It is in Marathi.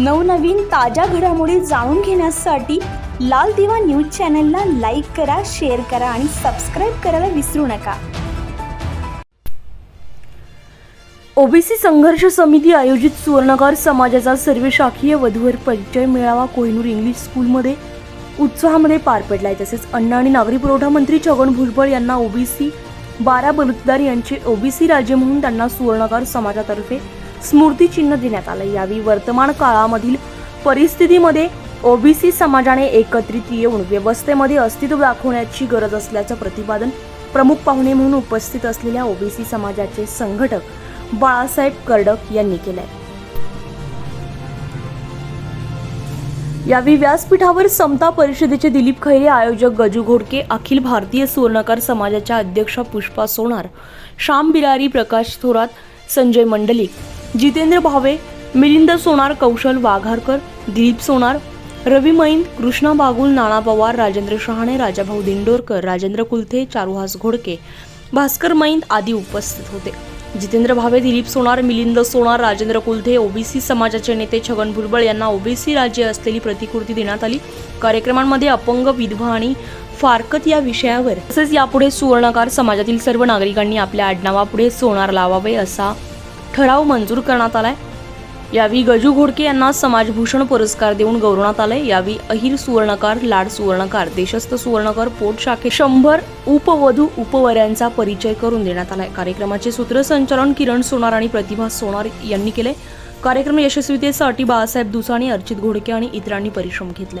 नवनवीन ताज्या घडामोडी जाणून घेण्यासाठी लाल दिवा न्यूज चॅनलला लाईक करा शेअर करा आणि सबस्क्राईब करायला विसरू नका. ओबीसी संघर्ष समिती आयोजित सुवर्णकार समाजाचा सर्वशाखीय वधूवर परिचय मेळावा कोहिनूर इंग्लिश स्कूलमध्ये उत्साहामध्ये पार पडलाय. तसेच अन्न आणि नागरी पुरवठा मंत्री छगन भुजबळ यांना ओबीसी बारा बलुतदार यांचे ओबीसी राजे म्हणून त्यांना सुवर्णकार समाजातर्फे स्मृतिचिन्ह देण्यात आलं. यावेळी वर्तमान काळामधील परिस्थितीमध्ये ओबीसी समाजाने एकत्रित येऊन व्यवस्थेमध्ये अस्तित्व दाखवण्याची गरज असल्याचं प्रतिपादन प्रमुख पाहुणे म्हणून उपस्थित असलेल्या ओबीसी समाजाचे संघटक बाळासाहेब कर्डक यांनी केलंय. यावेळी व्यासपीठावर समता परिषदेचे दिलीप खैरे आयोजक गजू घोडके अखिल भारतीय सुवर्णकार समाजाच्या अध्यक्षा पुष्पा सोनार श्याम बिरारी प्रकाश थोरात संजय मंडलिक जितेंद्र भावे मिलिंद सोनार कौशल वाघारकर दिलीप सोनार रवी मैन कृष्णा बागुल नाना पवार राजेंद्र शहाणे राजाभाऊ दिंडोरकर राजेंद्र कुलथे चारुहास घोडके भास्कर मैन आदी उपस्थित होते. जितेंद्र भावे दिलीप सोनार मिलिंद सोनार राजेंद्र कुलथे ओबीसी समाजाचे नेते छगन भुजबळ यांना ओबीसी राज्य असलेली प्रतिकृती देण्यात आली. कार्यक्रमांमध्ये अपंग विधवा आणि फारकत या विषयावर तसेच यापुढे सुवर्णकार समाजातील सर्व नागरिकांनी आपल्या आडनावापुढे सोनार लावावे असा ठराव मंजूर करण्यात आलाय. यावेळी गजू घोडके यांना समाजभूषण पुरस्कार देऊन गौरवण्यात आले यावेळी अहिर सुवर्णकार लाड सुवर्णकार देशस्थ सुवर्णकार पोट शाखे शंभर उपवधू उपवर्यांचा परिचय करून देण्यात आलाय. कार्यक्रमाचे सूत्रसंचालन किरण सोनार आणि प्रतिभा सोनार यांनी केले कार्यक्रम यशस्वीतेसाठी बाळासाहेब दुसाणी अर्चित घोडके आणि इतरांनी परिश्रम घेतले